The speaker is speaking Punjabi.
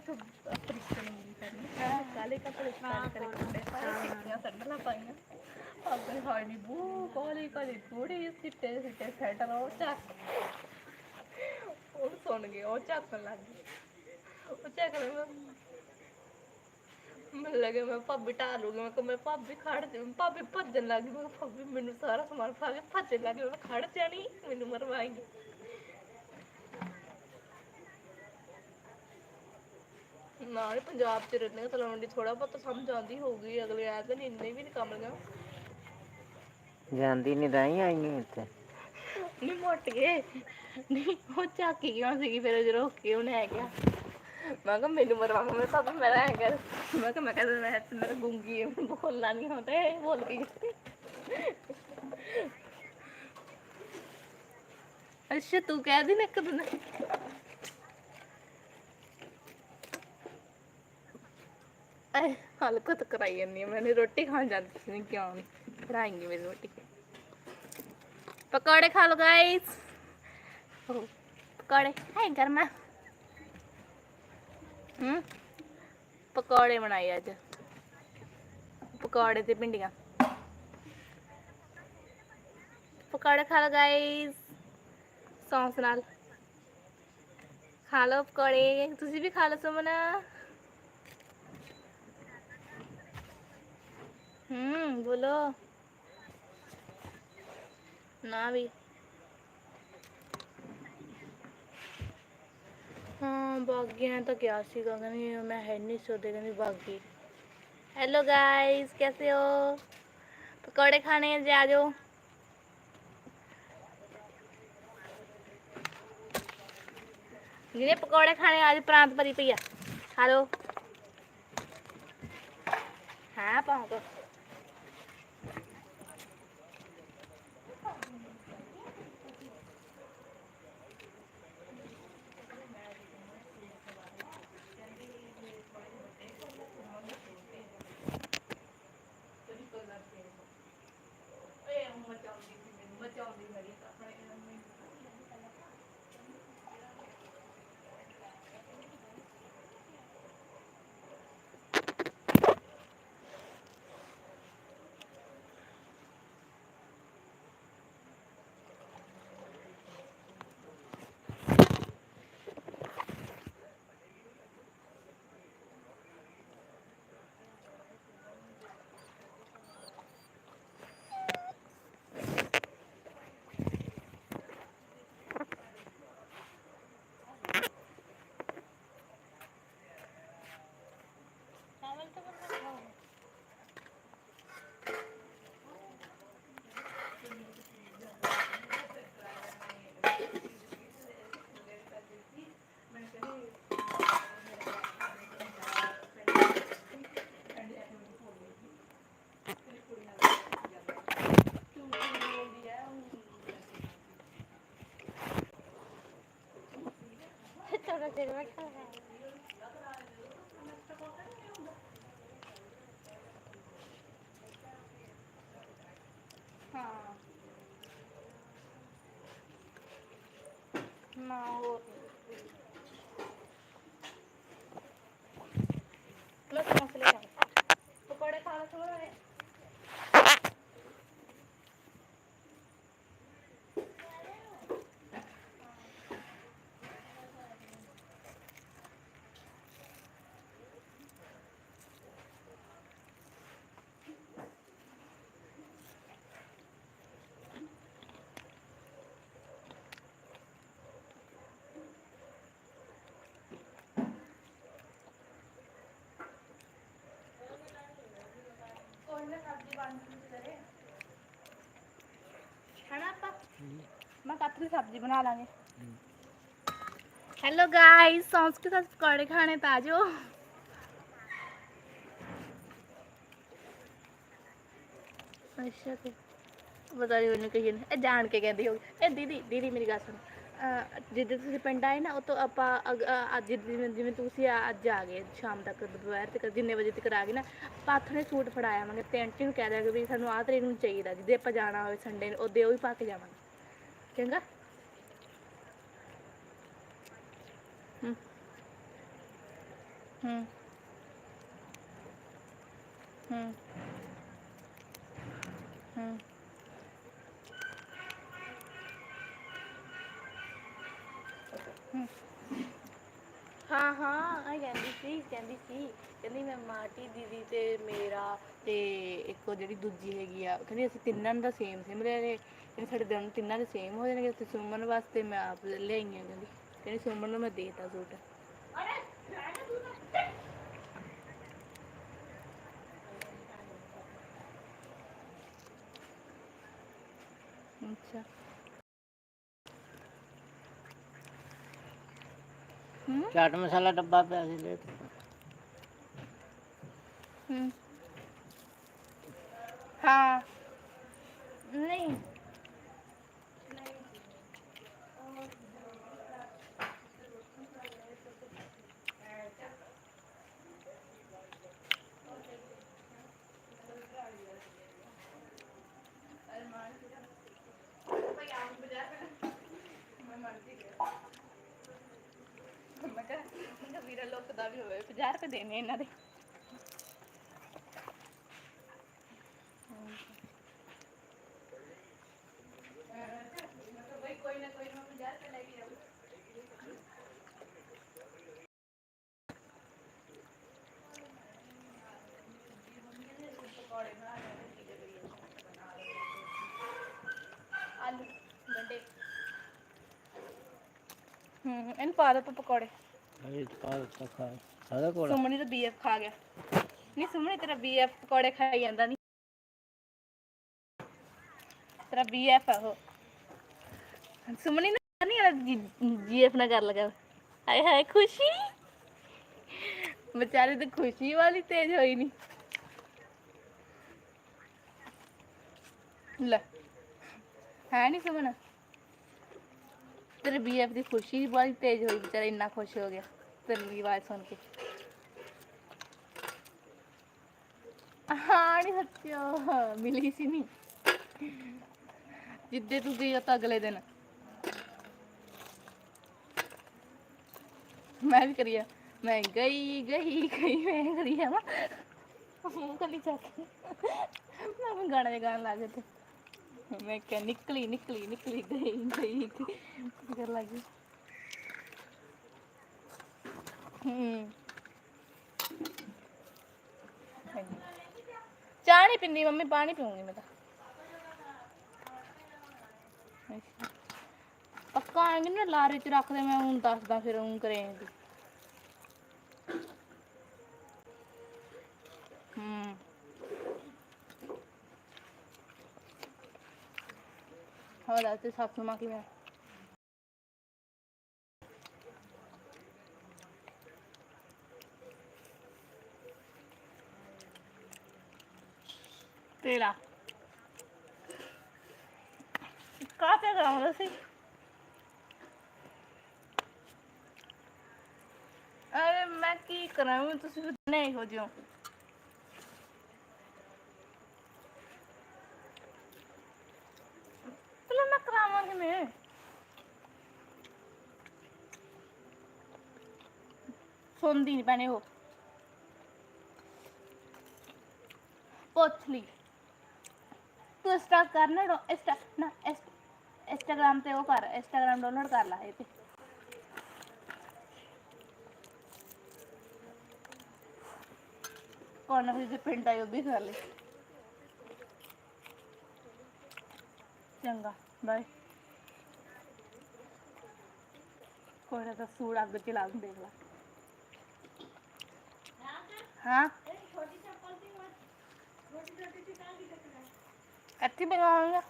ਤੋਂ ਪ੍ਰਿਸ਼ਨ ਨਹੀਂ ਕਰਨੀ ਕਾਲੇ ਕੱਪੜੇ ਪਾ ਕੇ ਕੱਪੜੇ ਸਾਰੇ ਸਿੱਕੀਆਂ ਸੰਡਲਾ ਪਾਈਆਂ ਆਪਣੇ ਹਾਈ ਨਹੀਂ ਬੂ ਕਾਲੀ ਕਾਲੀ ਉਹ ਸੁਣ ਗਏ ਉਹ ਚੱਕਣ ਲੱਗ ਗਏ ਉਹ ਚੱਕ ਲੈ ਮੈਂ ਮੈਨੂੰ ਲੱਗੇ ਮੈਂ ਭਾਬੀ ਢਾਲ ਲੂਗੀ ਮੈਂ ਕਿਹਾ ਮੈਂ ਭਾਬੀ ਖੜ ਜਾ ਭਾਬੀ ਭੱਜਣ ਲੱਗ ਗਈ ਮੈਂ ਕਿਹਾ ਭਾਬੀ ਮੈਨੂੰ ਸਾਰਾ ਸਮਾਨ ਖਾ ਕੇ ਭੱਜਣ ਲੱਗ ਗਈ ਮੈਂ ਖੜ ਜਾਣੀ ਮੈਨੂੰ ਮਰਵਾਏਗੀ ਨਾਲ ਪੰਜਾਬ ਚ ਰਹਿੰਦੇ ਚਲਾਉਣ ਦੀ ਥੋੜਾ ਬਹੁਤ ਸਮਝ ਆਉਂਦੀ ਹੋਊਗੀ ਅਗਲੇ ਆ ਤੇ ਇੰਨੇ ਵੀ ਨਹੀਂ ਕੰਮ ਲਗਾ ਜਾਂਦੀ ਨਹੀਂ ਰਹੀ ਆਈ ਨਹੀਂ ਇੱਥੇ। ਨਹੀਂ ਮੋਟ ਗਏ। ਨਹੀਂ ਉਹ ਚੱਕ ਗਿਆ ਸੀਗੀ ਫਿਰ ਜਦੋਂ ਕੇ ਉਹਨੇ ਆ ਗਿਆ। ਮੈਂ ਕਿਹਾ ਮੈਨੂੰ ਮਰਵਾ ਮੈਂ ਤਾਂ ਮੈਂ ਆ ਗਿਆ ਮੈਂ ਕਿਹਾ ਮੈਂ ਕਹਿੰਦਾ ਮੈਂ ਤੇ ਮੇਰਾ ਗੁੰਗੀ ਹੈ, ਮੈਨੂੰ ਬੋਲਣਾ ਨਹੀਂ ਹੁੰਦਾ ਇਹ ਬੋਲ ਕੇ ਗਈ। ਅੱਛਾ ਤੂੰ ਕਹਿ ਦੀ ਨਾ ਇੱਕ ਦਿਨ। ਹਲਕਤ ਕਰਾਈ ਜਾਂਦੀ ਹੈ ਮੈਨੂੰ ਰੋਟੀ ਖਾਣ ਜਾਂਦੀ ਸੀ ਨਹੀਂ ਕਿਉਂ ਨਹੀਂ ਖੜਾਏਂਗੀ ਮੇਰੀ ਰੋਟੀ। ਪਕੌੜੇ ਖਾ ਲੋ ਗਾਇਸ ਪਕੌੜੇ, ਹੈ ਗਰਮਾ। ਹੂੰ, ਪਕੌੜੇ ਬਣਾਏ ਅੱਜ। ਪਕੌੜੇ ਤੇ ਭਿੰਡੀਆਂ। ਪਕੌੜੇ ਖਾ ਲੋ ਗਾਇਸ ਸੌਂਸ ਨਾਲ। ਖਾ ਲੋ ਪਕੌੜੇ। ਤੁਸੀਂ ਵੀ ਖਾ ਲੋ ਸੁਮਨਾ। हम्म बोलो। ना भी। हाँ बागी हैं तो क्या सी गगनी मैं है नहीं सोते देगनी बागी। हेलो गाइस कैसे हो? पकौड़े खाने हैं, जी आ जिन्हें पकौड़े खाने आज प्रांत परी भैया हेलो हाँ पाँव ਸਿਲਵਰ ਕਲਰ ਹੈ ਹਾਂ। ਨਾ ਹੋਰ। ਕੋਈ ਨਾ ਸਬਜ਼ੀ ਬਣ ਜੂਗੀ ਤੇਰੇ ਖਾਣਾ ਆਪਾਂ ਮੈਂ ਕੱਟ ਦੀ ਸਬਜ਼ੀ ਬਣਾ ਲਾਂਗੇ हेलो गाइस सॉस के साथ पकौड़े खाने तो आ जाओ ਅੱਛਾ ਤੇ ਪਤਾ ਨਹੀਂ ਉਹਨੂੰ ਕਹੀ ਇਹ ਜਾਣ ਕੇ ਕਹਿੰਦੀ ਹੋਊ ਇਹ ਦੀਦੀ ਦੀਦੀ ਮੇਰੀ ਗੱਲ ਸੁਣ ਅਹ ਜਿੱਦਾਂ ਤੁਸੀਂ ਪਿੰਡ ਆਏ ਨਾ, ਉਹ ਤੋਂ ਆਪਾਂ ਅਗ- ਅੱਜ ਜਿਵੇਂ ਜਿਵੇਂ ਤੁਸੀਂ ਆ- ਅੱਜ ਆ ਗਏ, ਸ਼ਾਮ ਤੱਕ ਦੁਪਹਿਰ ਤੱਕ, ਜਿੰਨੇ ਵਜੇ ਤੱਕ ਆ ਗਏ ਨਾ, ਆਪਾਂ ਹੱਥ ਨੇ ਸੂਟ ਫੜਾ ਆਵਾਂਗੇ ਤੇ ਆਂਟੀ ਨੂੰ ਕਹਿ ਦਿਆਂਗੇ ਵੀ ਸਾਨੂੰ ਆਹ ਤਰੀਕ ਨੂੰ ਚਾਹੀਦਾ, ਜਿੱਦੇ ਆਪਾਂ ਜਾਣਾ ਹੋਵੇ ਸੰਡੇ ਨੂੰ, ਉਹਦੇ ਉਹ ਵੀ ਪਾ ਕੇ ਜਾਵਾਂਗੇ। ਚੰਗਾ? ਹੂੰ। ਹੂੰ। ਹੂੰ। ਹੂੰ। ਹਾਂ ਹਾਂ ਆ ਕਹਿੰਦੀ ਸੀ ਕਹਿੰਦੀ ਸੀ, ਕਹਿੰਦੀ ਮੈਂ ਮਾਟੀ ਦੀਦੀ ਤੇ ਮੇਰਾ ਤੇ ਇੱਕ ਉਹ ਜਿਹੜੀ ਦੂਜੀ ਹੈਗੀ ਆ, ਕਹਿੰਦੀ ਅਸੀਂ ਤਿੰਨਾਂ ਦਾ ਸੇਮ ਸੇਮ ਲੈ ਕਹਿੰਦੀ ਸਾਡੇ ਦੋਨੋਂ ਤਿੰਨਾਂ ਦੇ ਸੇਮ ਹੋ ਜਾਣਗੇ ਤੇ ਸੁਮਨ ਵਾਸਤੇ ਮੈਂ ਆਪ ਲਿਆਈ ਆ ਕਹਿੰਦੀ ਕਹਿੰਦੀ ਸੁਮਨ ਨੂੰ ਮੈਂ ਦੇਤਾ ਸੂਟ। ਅੱਛਾ। ਹੂੰ ਚਾਟ ਮਸਾਲਾ ਡੱਬਾ ਪਿਆ ਸੀ ਲੈ ਤੇ ਹੂੰ ਹਾਂ ਨਹੀਂ ਮੈਂ ਕਿਹਾ ਮੈਂ ਕਿਹਾ ਦਾ ਵੀ ਹੋਵੇ 50 ਰੁਪਏ ਦੇਣੇ ਇਹਨਾਂ ਦੇ। ਆਲੂ ਗੰਡੇ ਹੂੰ, ਇਹਨੂੰ ਪਾ ਦੋ ਪਕੌੜੇ। ਇਹ ਪਾ ਦਿੱਤਾ ਖਾ ਕੋਲ ਸੁਮਨੀ ਤਾਂ ਬੀਐਫ ਖਾ ਗਿਆ। ਨਹੀਂ ਸੁਮਨੀ, ਤੇਰਾ ਬੀਐਫ ਪਕੌੜੇ ਖਾਈ ਜਾਂਦਾ ਨਹੀਂ ਤੇਰਾ ਬੀਐਫ ਆ ਉਹ। ਸੁਮਨੀ ਨਾ ਨਹੀਂ ਆ ਜੀਐਫ ਨਾ ਕਰ ਲਗਾ। ਹਾਏ ਹਾਏ, ਖੁਸ਼ੀ। ਵਿਚਾਰੇ ਤੇ ਖੁਸ਼ੀ ਵਾਲੀ ਤੇਜ਼ ਹੋਈ ਨਹੀਂ ਲੈ। ਹੈ ਨਹੀਂ ਸੁਮਨ? ਤੇਰੇ ਬੀਐਫ ਦੀ ਖੁਸ਼ੀ ਬੜੀ ਤੇਜ਼ ਹੋਈ, ਵਿਚਾਰਾ ਇੰਨਾ ਖੁਸ਼ ਹੋ ਗਿਆ। ਤੇਰੀ ਆਵਾਜ਼ ਸੁਣ ਕੇ। ਹਾਂ ਨਹੀਂ ਸੱਚੋ ਮਿਲੀ ਸੀ ਨਹੀਂ ਜਿੱਦੇ ਤੂੰ ਗਈ ਤਾਂ ਅਗਲੇ ਦਿਨ। ਮੈਂ ਵੀ ਕਰੀਆ ਮੈਂ ਗਈ ਗਈ ਗਈ, ਮੈਂ ਕਰੀਆ ਨਾ ਮੂੰਹ ਕਲੀ ਚੱਕ ਮੈਂ ਗਾਣਾ ਗਾਣ ਲੱਗ ਗਏ ਤੇ ਮੈਂ ਕਿਹਾ ਨਿਕਲੀ ਨਿਕਲੀ ਨਿਕਲੀ, ਗਈ ਗਈ ਕਰ ਲੱਗੀ ਹੂੰ। ਚਾਹ ਨਹੀਂ ਪੀਂਦੀ ਮੰਮੀ, ਪਾਣੀ ਪੀਉਂਗੀ ਮੈਂ ਤਾਂ। ਅੱਛਾ। ਪੱਕਾ ਆਏਂਗੇ ਨਾ ਲਾਰੇ ਚ ਰੱਖਦੇ, ਮੈਂ ਹੁਣ ਦੱਸਦਾ ਫਿਰ ਹੁਣ ਕਰੇਂਗੀ। ਹੋਰ ਦੱਸ ਤੇ ਸੱਸ ਮਾਂ ਕਿਵੇਂ ਆ? ਤੇਰਾ ਕਾਹਤੇ ਕਰਾਉਂਦਾ ਸੀ ਅਰੇ ਮੈਂ ਕੀ ਕਰਾਂ ਮੈਂ ਤੁਸੀਂ ਵੀ ਨਹੀਂ ਹੋ ਜਿਓ ਚਲੋ ਮੈਂ ਕਰਾਵਾਂਗੀ ਮੈਂ ਸੁਣਦੀ ਨਹੀਂ ਭੈਣੇ ਉਹ। ਪੁੱਛ ਲਈ। ਤੂੰ ਇੰਸਟਾ ਕਰਨਾ ਡੋ ਇੰਸਟਾ ਨਾ ਇੰਸਟਾਗ੍ਰਾਮ ਤੇ ਉਹ ਕਰ ਇੰਸਟਾਗ੍ਰਾਮ ਡਾਊਨਲੋਡ ਕਰ ਲਾ ਇਹ ਤੇ। ਕੋਣ ਵੀ ਜੇ ਪਿੰਡ ਆਈ ਉਹ ਵੀ ਕਰ ਲਈ ਚੰਗਾ ਬਾਏ ਕੋਈ ਨਾ ਤਾਂ ਸੂੜ ਅੱਗ ਚ ਲਾ ਦੇਖ ਲਾ ਹਾਂ ਇੱਥੇ ਬਣਾਉਂਗਾ